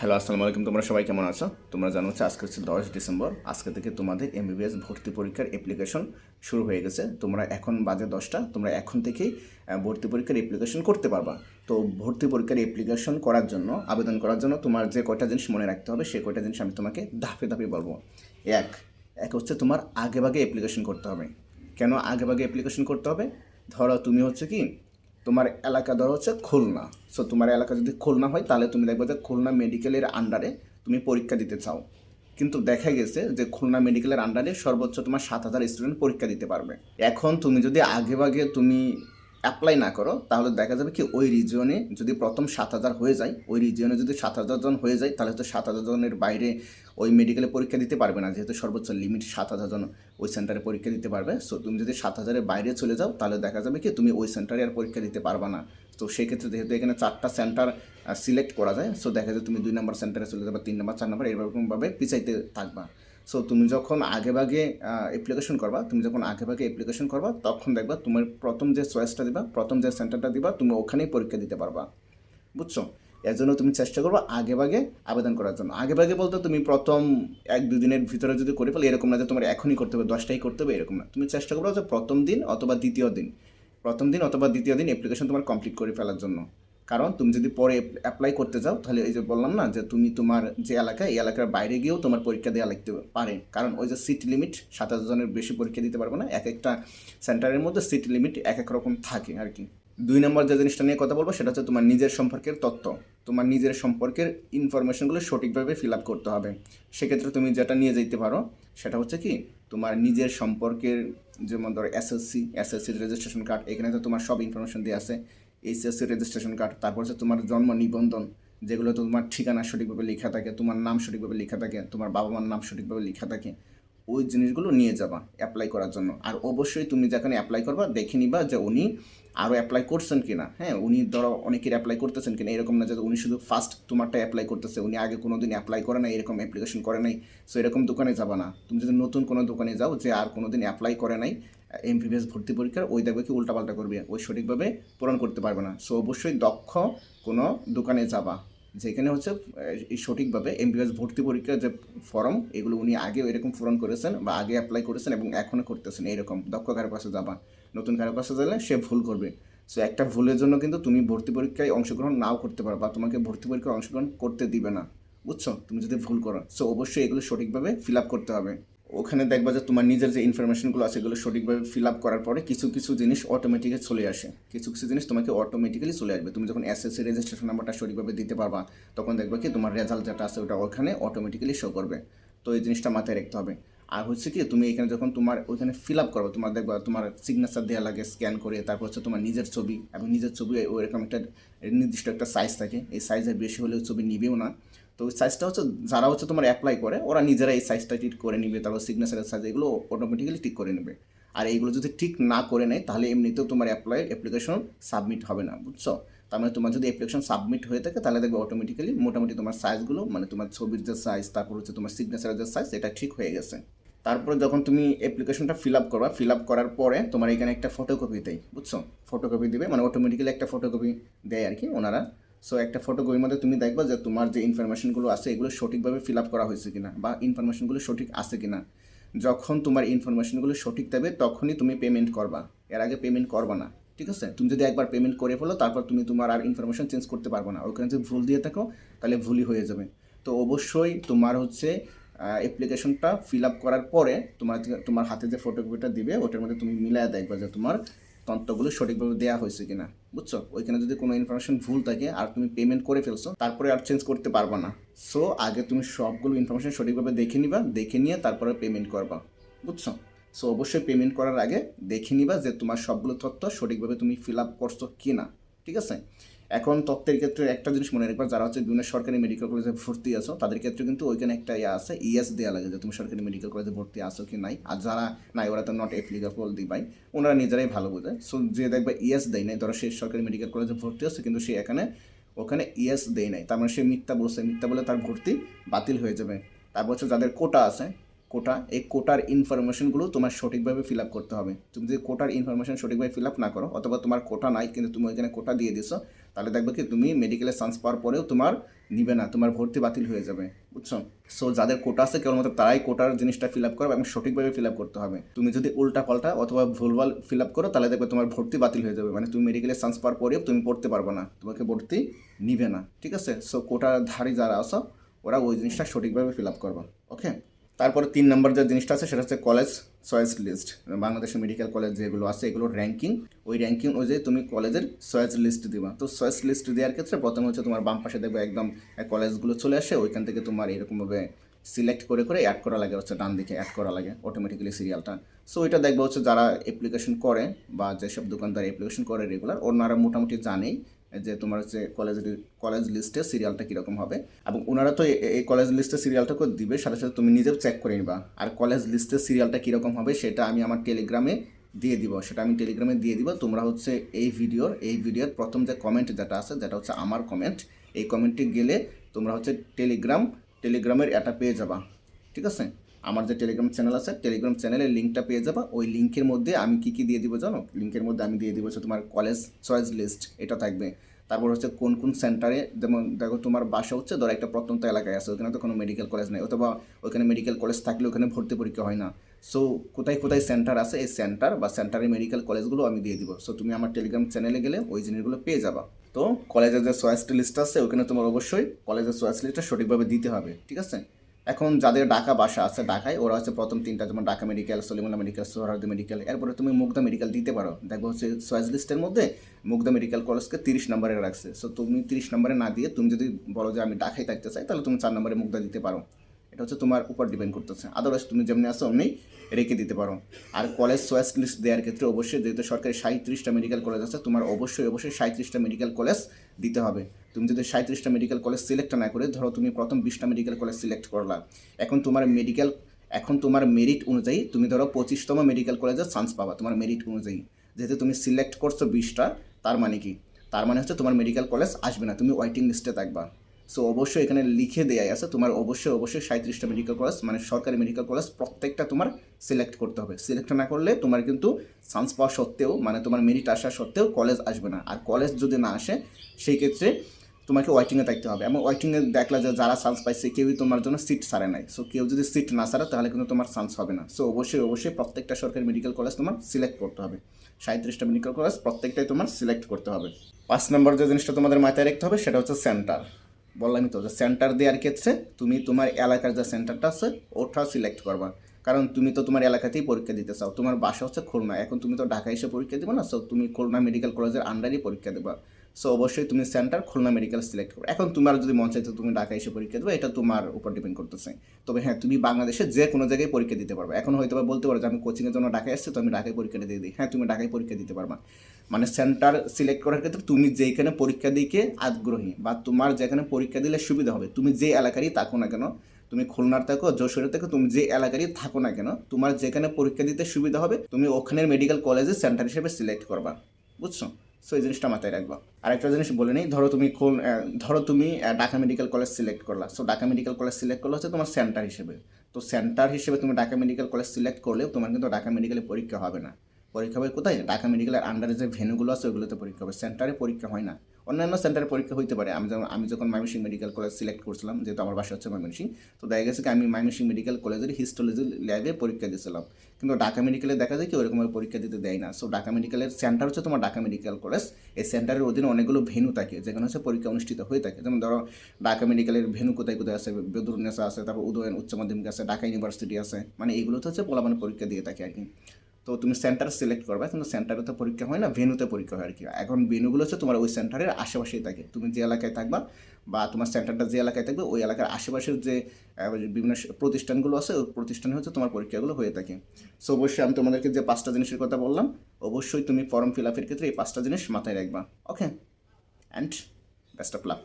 Hello, আসসালামু আলাইকুম। তোমরা সবাই কেমন আছো? তোমরা জানো হচ্ছে আজকে হচ্ছে দশ ডিসেম্বর। আজকে থেকে তোমাদের এমবিবিএস ভর্তি পরীক্ষার অ্যাপ্লিকেশন শুরু হয়ে গেছে। তোমরা এখন বাজে দশটা। তোমরা এখন থেকেই ভর্তি পরীক্ষার অ্যাপ্লিকেশন করতে পারবা। তো ভর্তি পরীক্ষার অ্যাপ্লিকেশন করার জন্য, আবেদন করার জন্য তোমার যে কয়টা জিনিস মনে রাখতে হবে সেই কয়টা জিনিস আমি তোমাকে ধাপে ধাপে বলব। এক এক হচ্ছে তোমার আগে ভাগে অ্যাপ্লিকেশন করতে হবে। কেন আগে ভাগে অ্যাপ্লিকেশন করতে হবে? ধরো তুমি হচ্ছে কি তোমার এলাকা ধরো হচ্ছে খুলনা। সো তোমার এলাকা যদি খুলনা হয়, তাহলে তুমি দেখবে যে খুলনা মেডিকেলের আন্ডারে তুমি পরীক্ষা দিতে চাও। কিন্তু দেখা গেছে যে খুলনা মেডিকেলের আন্ডারে সর্বোচ্চ তোমার সাত হাজার স্টুডেন্ট পরীক্ষা দিতে পারবে। এখন তুমি যদি আগেভাগে তুমি অ্যাপ্লাই না করো, তাহলে দেখা যাবে কি ওই রিজিয়নে যদি প্রথম সাত হাজার হয়ে যায়, ওই রিজিয়নে যদি সাত হাজার জন হয়ে যায়, তাহলে তো সাত হাজার জনের বাইরে ওই মেডিকেলে পরীক্ষা দিতে পারবে না। যেহেতু সর্বোচ্চ লিমিট সাত হাজার জন ওই সেন্টারে পরীক্ষা দিতে পারবে। সো তুমি যদি সাত হাজারের বাইরে চলে যাও, তাহলে দেখা যাবে কি তুমি ওই সেন্টারে আর পরীক্ষা দিতে পারবে না। তো সেক্ষেত্রে যেহেতু এখানে চারটা সেন্টার সিলেক্ট করা যায় সো দেখা যায় তুমি দুই নম্বর সেন্টারে চলে যাবে, তিন নম্বর চার নম্বর এরকমভাবে পিছাইতে থাকবা। সো তুমি যখন আগে ভাগে অ্যাপ্লিকেশন করবা, তুমি যখন আগে ভাগে অ্যাপ্লিকেশন করবা, তখন দেখবা তোমার প্রথম যে চয়েসটা দিবা, প্রথম যে সেন্টারটা দিবা, তুমি ওখানেই পরীক্ষা দিতে পারবা। বুঝছ? এর জন্য তুমি চেষ্টা করব আগে ভাগে আবেদন করার জন্য। আগে ভাগে বলতে তুমি প্রথম এক, দুই দিনের ভিতরে যদি করে ফেলে, এরকম না যে তোমার এখনই করতে হবে, দশটাই করতে হবে, এরকম না। তুমি চেষ্টা করব যে প্রথম দিন অথবা দ্বিতীয় দিন, প্রথম দিন অথবা দ্বিতীয় দিন অ্যাপ্লিকেশন তোমার কমপ্লিট করে ফেলার জন্য। কারণ তুমি যদি পরে অ্যাপ্লাই করতে যাও, তাহলে এই যে বললাম না যে তুমি তোমার যে এলাকা, এই এলাকার বাইরে গিয়েও তোমার পরীক্ষা দেওয়া লাগতে পারে। কারণ ওই যে সিট লিমিট সাত হাজার জনের বেশি পরীক্ষা দিতে পারবে না, এক একটা সেন্টারের মধ্যে সিট লিমিট এক এক রকম থাকে আর কি। দুই নম্বর যে জিনিসটা নিয়ে কথা বলব, সেটা হচ্ছে তোমার নিজের সম্পর্কের তথ্য। তোমার নিজের সম্পর্কের ইনফরমেশনগুলো সঠিকভাবে ফিল আপ করতে হবে। সেক্ষেত্রে তুমি যেটা নিয়ে যেতে পারো, সেটা হচ্ছে কি, তোমার নিজের সম্পর্কের যেমন ধরো এসএসসি এসএসসির রেজিস্ট্রেশন কার্ড এখানে তো তোমার সব ইনফরমেশন দিয়ে আছে। এইচএসসি রেজিস্ট্রেশন কার্ড তারপর হচ্ছে তোমার জন্ম নিবন্ধন, যেগুলো তোমার ঠিকানা সঠিকভাবে লেখা থাকে, তোমার নাম সঠিকভাবে লেখা থাকে, তোমার বাবা মার নাম সঠিকভাবে লেখা থাকে, ওই জিনিসগুলো নিয়ে যাবা অ্যাপ্লাই করার জন্য। আর অবশ্যই তুমি যেখানে অ্যাপ্লাই করবা, দেখে নিবা যে উনি আরও অ্যাপ্লাই করছেন কি না হ্যাঁ উনি ধরো অনেকের অ্যাপ্লাই করতেছেন কিনা, এরকম না যে উনি শুধু ফার্স্ট তোমারটা অ্যাপ্লাই করতেছে, উনি আগে কোনো দিন অ্যাপ্লাই করে নাই, এরকম অ্যাপ্লিকেশন করে নাই। সো এরকম দোকানে যাবা না। তুমি যদি নতুন কোনো দোকানে যাও যে আর কোনো দিন অ্যাপ্লাই করে নাই এমবিবিএস ভর্তি পরীক্ষার, ওই দেখবে কি উল্টাপাল্টা করবে, ওই সঠিকভাবে পূরণ করতে পারবে না। সো অবশ্যই দক্ষ কোনো দোকানে যাবা, যেখানে হচ্ছে সঠিকভাবে এমবিবিএস ভর্তি পরীক্ষার যে ফর্ম, এগুলো উনি আগে এরকম পূরণ করেছেন বা আগে অ্যাপ্লাই করেছেন এবং এখনও করতেছেন এরকম। দক্ষ কারও কাছে যাবা, নতুন কারও কাছে গেলে সে ভুল করবে। সো একটা ভুলের জন্য কিন্তু তুমি ভর্তি পরীক্ষায় অংশগ্রহণ নাও করতে পারো বা তোমাকে ভর্তি পরীক্ষায় অংশগ্রহণ করতে দিবে না। বুঝছ? তুমি যদি ভুল করো সো অবশ্যই এগুলো সঠিকভাবে ফিল আপ করতে হবে। ওখানে দেখবা যে তোমার নিজের যে ইনফরমেশনগুলো আছে, এগুলো সঠিকভাবে ফিল আপ করার পরে কিছু কিছু জিনিস অটোমেটিক্যালি চলে আসে। কিছু কিছু জিনিস তোমাকে অটোমেটিক্যালি চলে আসবে। তুমি যখন এসএসসি রেজিস্ট্রেশন নাম্বারটা সঠিকভাবে দিতে পারবা, তখন দেখবা কি তোমার রেজাল্ট যেটা আছে, ওটা ওখানে অটোমেটিক্যালি শো করবে। তো এই জিনিসটা মাথায় রাখতে হবে। আর হচ্ছে কি, তুমি এখানে যখন তোমার ওইখানে ফিল আপ করো তোমার দেখবা তোমার সিগনেচার দেওয়া লাগে স্ক্যান করে, তারপর হচ্ছে তোমার নিজের ছবি, এবং নিজের ছবি ওইরকম একটা নির্দিষ্ট একটা সাইজ থাকে। এই সাইজের বেশি হলেও ছবি নিবেও না। তো ওই সাইজটা হচ্ছে, যারা হচ্ছে তোমার অ্যাপ্লাই করে, ওরা নিজেরা এই সাইজটা ঠিক করে নিবে, তারপর সিগনেচারের সাইজ এগুলো অটোমেটিক্যালি ঠিক করে নেবে। আর এইগুলো যদি ঠিক না করে নেয়, তাহলে এমনিতেও তোমার অ্যাপ্লাই অ্যাপ্লিকেশন সাবমিট হবে না, বুঝছ? তার মানে তোমার যদি অ্যাপ্লিকেশন সাবমিট হয়ে থাকে, তাহলে দেখবে অটোমেটিক্যালি মোটামুটি তোমার সাইজগুলো মানে তোমার ছবির যে সাইজ তারপর হচ্ছে তোমার সিগনেচারের যে সাইজ এটা ঠিক হয়ে গেছে। তারপরে যখন তুমি অ্যাপ্লিকেশনটা ফিল আপ করবা ফিল আপ করার পরে তোমার এখানে একটা ফটোকপি দেয়, বুঝছ? ফটোকপি দিবে মানে অটোমেটিক্যালি একটা ফটোকপি দেয় আর কি, ওনারা। সো একটা ফটোকপির মধ্যে তুমি দেখবা যে তোমার যে ইনফরমেশনগুলো আছে, এগুলো সঠিকভাবে ফিল আপ করা হয়েছে কিনা বা ইনফরমেশনগুলো সঠিক আছে কিনা। যখন তোমার ইনফরমেশনগুলো সঠিক দেবে, তখনই তুমি পেমেন্ট করবা। এর আগে পেমেন্ট করবা না, ঠিক আছে? তুমি যদি একবার পেমেন্ট করে ফেলো, তারপর তুমি তোমার আর ইনফরমেশন চেঞ্জ করতে পারবে না। ওখানে যদি ভুল দিয়ে থাকো, তাহলে ভুলই হয়ে যাবে। তো অবশ্যই তোমার হচ্ছে অ্যাপ্লিকেশনটা ফিল আপ করার পরে তোমার তোমার হাতে যে ফটোকপিটা দিবে, ওটার মধ্যে তুমি মিলায় দেখবা যে তোমার তন্ত্রগুলো সঠিকভাবে দেওয়া হয়েছে কিনা, বুঝছ? ওইখানে যদি কোনো ইনফরমেশন ভুল থাকে আর তুমি পেমেন্ট করে ফেলছো, তারপরে আর চেঞ্জ করতে পারবা না। সো আগে তুমি সবগুলো ইনফরমেশন সঠিকভাবে দেখে নিবা, দেখে নিয়ে তারপরে পেমেন্ট করবা, বুঝছ? সো অবশ্যই পেমেন্ট করার আগে দেখে নিবা যে তোমার সবগুলো তথ্য সঠিকভাবে তুমি ফিল আপ করছ কি না ঠিক আছে? এখন তত্ত্বের ক্ষেত্রে একটা জিনিস মনে রাখবা, যারা হচ্ছে বিভিন্ন সরকারি মেডিকেল কলেজে ভর্তি আছো, তাদের ক্ষেত্রে কিন্তু ওইখানে একটা ইয়ে আছে ইএস দেওয়া লাগে যে তুমি সরকারি মেডিকেল কলেজে ভর্তি আছো কি নাই। আর যারা নাই, ওরা তো নট অ্যাপ্লিকেবল দিবাই, ওনারা নিজেরাই ভালো বোঝে। সো যে দেখবে ইএস দেয় নাই, ধরো সে সরকারি মেডিকেল কলেজে ভর্তি আছে কিন্তু সে এখানে, ওখানে ইএস দেয় নাই। তার মানে সে মিথ্যা বলছে, মিথ্যা বলে তার ভর্তি বাতিল হয়ে যাবে। তারপর হচ্ছে যাদের কোটা আছে কোটা, এই কোটার ইনফরমেশনগুলো তোমার সঠিকভাবে ফিল আপ করতে হবে। তুমি যদি কোটার ইনফরমেশন সঠিকভাবে ফিল আপ না করো, অথবা তোমার কোটা নাই কিন্তু তুমি ওইখানে কোটা দিয়ে দিছো, তাহলে দেখবে কি তুমি মেডিকেলে চান্স পাওয়ার পরেও তোমার নিবে না, তোমার ভর্তি বাতিল হয়ে যাবে, বুঝছ? সো যাদের কোটা আছে কেবলমাত্র তারাই কোটার জিনিসটা ফিল আপ করবে এবং সঠিকভাবে ফিল আপ করতে হবে। তুমি যদি উল্টা পাল্টা অথবা ভুলভাল ফিল আপ করো, তাহলে দেখবে তোমার ভর্তি বাতিল হয়ে যাবে মানে তুমি মেডিকেলে চান্স পাওয়ার পরেও তুমি পড়তে পারবে না, তোমাকে ভর্তি নিবে না, ঠিক আছে? সো কোটার ধারী যারা আছো, ওরা ওই জিনিসটা সঠিকভাবে ফিল আপ করবে ওকে তারপরে তিন নম্বর যে জিনিসটা আছে, সেটা হচ্ছে কলেজ চয়েস লিস্ট বাংলাদেশের মেডিকেল কলেজ যেগুলো আছে, এগুলোর র্যাঙ্কিং ওই র্যাঙ্কিং অনুযায়ী তুমি কলেজের চয়েস লিস্ট দিবা। তো চয়েস লিস্ট দেওয়ার ক্ষেত্রে প্রথমে হচ্ছে তোমার বাম পাশে দেখবে একদম কলেজগুলো চলে আসে, ওইখান থেকে তোমার এরকমভাবে সিলেক্ট করে করে অ্যাড করা লাগে, হচ্ছে ডান দিকে অ্যাড করা লাগে অটোমেটিক্যালি সিরিয়ালটা সো এটা দেখবে হচ্ছে যারা অ্যাপ্লিকেশন করে বা যেসব দোকানদার অ্যাপ্লিকেশন করে রেগুলার ওনারা মোটামুটি জানেই যে তোমার হচ্ছে কলেজ কলেজ লিস্টে সিরিয়ালটা কীরকম হবে। এবং ওনারা তো এই কলেজ লিস্টে সিরিয়ালটা করে দিবে, সাথে সাথে তুমি নিজেও চেক করে নিবা। আর কলেজ লিস্টে সিরিয়ালটা কীরকম হবে, সেটা আমি আমার টেলিগ্রামে দিয়ে দিব। সেটা আমি টেলিগ্রামে দিয়ে দিব। তোমরা হচ্ছে এই ভিডিওর এই ভিডিওর প্রথম যে কমেন্ট যেটা আছে, যেটা হচ্ছে আমার কমেন্ট এই কমেন্টে গেলে তোমরা হচ্ছে টেলিগ্রাম টেলিগ্রামের এটা পেয়ে যাবা। ঠিক আছে? আমার যে টেলিগ্রাম চ্যানেল আছে টেলিগ্রাম চ্যানেলের লিঙ্কটা পেয়ে যাবা। ওই লিঙ্কের মধ্যে আমি কী কী দিয়ে দিব জানো? লিঙ্কের মধ্যে আমি দিয়ে দিব তোমার কলেজ চয়েস লিস্ট এটা থাকবে। তারপর হচ্ছে কোন কোন সেন্টারে যেমন দেখো তোমার বাসা হচ্ছে, ধরো একটা প্রত্যন্ত এলাকায় আছে, ওখানে তো কোনো মেডিকেল কলেজ নেই, অথবা ওখানে মেডিকেল কলেজ থাকলে ওখানে ভর্তি পরীক্ষা হয় না। সো কোথায় কোথায় সেন্টার আছে, এই সেন্টার বা সেন্টারের মেডিকেল কলেজগুলো আমি দিয়ে দিব। সো তুমি আমার টেলিগ্রাম চ্যানেলে গেলে ওই জিনিসগুলো পেয়ে যাবা। তো কলেজের যে চয়েস লিস্ট আছে, ওখানে তোমার অবশ্যই কলেজের চয়েস লিস্টটা সঠিকভাবে দিতে হবে, ঠিক আছে? এখন যাদের ডাকা বাসা আছে ঢাকায়, ওরা হচ্ছে প্রথম তিনটা যেমন Dhaka medical Salimullah medical Suhrawardy medical এরপরে তুমি মুগ্ধা মেডিকেল দিতে পারো। দেখব হচ্ছে চয়েস লিস্টের মধ্যে মুগ্ধা মেডিকেল কলেজকে তিরিশ নম্বরে রাখছে। সো তুমি তিরিশ নম্বরে না দিয়ে তুমি যদি বলো যে আমি ঢাকায় থাকতে চাই, তাহলে তুমি চার নম্বরে মুগ্ধা দিতে পারো। এটা হচ্ছে তোমার উপর ডিপেন্ড করতেছে। আদারওয়াইজ তুমি যেমনি আসো অমনি রেখে দিতে পারো। আর কলেজ চয়েস লিস্ট দেওয়ার ক্ষেত্রে অবশ্যই যেহেতু সরকারি সাঁত্রিশটা মেডিকেল কলেজ আছে, তোমার অবশ্যই অবশ্যই সাঁত্রিশটা মেডিকেল কলেজ দিতে হবে। তুমি যদি সাঁত্রিশটা মেডিকেল কলেজ সিলেক্ট না করে, ধরো তুমি প্রথম বিশটা মেডিকেল কলেজ সিলেক্ট করলা। এখন তোমার মেডিকেল এখন তোমার মেরিট অনুযায়ী তুমি ধরো পঁচিশতম মেডিকেল কলেজে চান্স পাবা তোমার মেরিট অনুযায়ী। যেহেতু তুমি সিলেক্ট করছ বিশটা, তার মানে কি? তার মানে হচ্ছে তোমার মেডিকেল কলেজ আসবে না, তুমি ওয়েটিং লিস্টে থাকবা। সো অবশ্যই এখানে লিখে দেওয়াই আছে। তোমার অবশ্যই অবশ্যই সাঁত্রিশটা মেডিকেল কলেজ মানে সরকারি মেডিকেল কলেজ প্রত্যেকটা তোমার সিলেক্ট করতে হবে। সিলেক্ট না করলে তোমার কিন্তু চান্স পাওয়া সত্ত্বেও মানে তোমার মেরিট আসা সত্ত্বেও কলেজ আসবে না। আর কলেজ যদি না আসে, সেই ক্ষেত্রে তোমাকে ওয়েটিংয়ে থাকতে হবে। এবং ওয়েটিংয়ে দেখলা যে যারা চান্স পাইছে, কেউই তোমার জন্য সিট সারে নাই। সো কেউ যদি সিট না সারে তাহলে কিন্তু তোমার চান্স হবে না। সো অবশ্যই অবশ্যই প্রত্যেকটা সরকারি মেডিকেল কলেজ তোমার সিলেক্ট করতে হবে। সাঁত্রিশটা মেডিকেল কলেজ প্রত্যেকটাই তোমার সিলেক্ট করতে হবে। পাঁচ নম্বর যে জিনিসটা তোমাদের মাথায় রাখতে হবে, সেটা হচ্ছে সেন্টার বললামই তো, যে সেন্টার দেওয়ার ক্ষেত্রে তুমি তোমার এলাকার যে সেন্টারটা আছে, ওটা সিলেক্ট করবা। কারণ তুমি তো তোমার এলাকাতেই পরীক্ষা দিতে চাও। তোমার বাসা হচ্ছে খুলনা। এখন তুমি তো ঢাকা এসে পরীক্ষা দেবে না? সো তুমি খুলনা মেডিকেল কলেজের আন্ডারই পরীক্ষা দেবা। সো অবশ্যই তুমি সেন্টার খুলনা মেডিকেল সিলেক্ট করবে এখন তোমার যদি মন চাইতো তুমি ঢাকা এসে পরীক্ষা দেবে, এটা তোমার উপর ডিপেন্ড করতেছে। তবে হ্যাঁ তুমি বাংলাদেশে যে কোনো জায়গায় পরীক্ষা দিতে পারবে। এখন হয়তো বলতে পারো যে আমি কোচিংয়ের জন্য ঢাকায় এসেছি তো আমি ঢাকায় পরীক্ষাটা দিয়ে দিই। হ্যাঁ তুমি ঢাকায় পরীক্ষা দিতে পারবা। মানে সেন্টার সিলেক্ট করার ক্ষেত্রে তুমি যেখানে পরীক্ষা দিকে আগ্রহী বা তোমার যেখানে পরীক্ষা দিলে সুবিধা হবে, তুমি যে এলাকারই থাকো না কেন, তুমি খুলনার থাকো যশোরে থাকো, তুমি যে এলাকারই থাকো না কেন, তোমার যেখানে পরীক্ষা দিতে সুবিধা হবে, তুমি ওখানের মেডিকেল কলেজে সেন্টার হিসেবে সিলেক্ট করবা। বুঝছ? সো এই জিনিসটা মাথায় রাখবা। আরেকটা জিনিস বলে নেই, ধরো তুমি কোন ধরো তুমি ঢাকা মেডিকেল কলেজ সিলেক্ট করলা। So Dhaka medical college select করলে হচ্ছে তোমার সেন্টার হিসেবে। তো সেন্টার হিসেবে তুমি ঢাকা মেডিকেল কলেজ সিলেক্ট করলেও তোমার কিন্তু ঢাকা মেডিকেলে পরীক্ষা হবে না। পরীক্ষা হবে কোথায়? ঢাকা মেডিকেলের আন্ডারে যে ভেনুগুলো আছে, ওগুলোতে পরীক্ষা হবে। সেন্টারে পরীক্ষা হয় না। অন্যান্য সেন্টারে পরীক্ষা হইতে পারে। আমি যেমন আমি যখন ময়মনসিংহ মেডিকেল কলেজ সিলেক্ট করছিলাম, যেহেতু আমার বাসা হচ্ছে ময়মনসিংহ তো দেখা গেছে কি আমি ময়মনসিংহ মেডিকেল কলেজের হিস্টোলজি ল্যাবে পরীক্ষা দিয়েছিলাম। কিন্তু ঢাকা মেডিকেলে দেখা যায় কি ওরকমভাবে পরীক্ষা দিতে দেয় না। সো ঢাকা মেডিকেলের সেন্টার হচ্ছে তোমার ঢাকা মেডিকেল কলেজ এই সেন্টারের অধীনে অনেকগুলো ভেনু থাকে, যেখানে হচ্ছে পরীক্ষা অনুষ্ঠিত হয়ে থাকে। যেমন ধরো, ঢাকা মেডিকেলের ভেনু কোথায় কোথায় আছে? বেদুরনেসা আছে, তারপর উদয়ন উচ্চ মাধ্যমিক আছে, ঢাকা ইউনিভার্সিটি আছে। মানে এইগুলোতে হচ্ছে পোলা মানে পরীক্ষা দিয়ে থাকে আর কি। তো তুমি সেন্টার সিলেক্ট করবে, কিন্তু সেন্টারে তো পরীক্ষা হয় না ভেনুতে পরীক্ষা হয় আর কি এখন ভেনুগুলো হচ্ছে তোমার ওই সেন্টারের আশেপাশেই থাকে। তুমি যে এলাকায় থাকবা বা তোমার সেন্টারটা যে এলাকায় থাকবে, ওই এলাকার আশেপাশের যে বিভিন্ন প্রতিষ্ঠানগুলো আছে, ওই প্রতিষ্ঠানে হচ্ছে তোমার পরীক্ষাগুলো হয়ে থাকে। সো অবশ্যই আমি তোমাদেরকে যে পাঁচটা জিনিসের কথা বললাম, অবশ্যই তুমি ফর্ম ফিল আপের ক্ষেত্রে এই পাঁচটা জিনিস মাথায় রাখবা। Okay and best of luck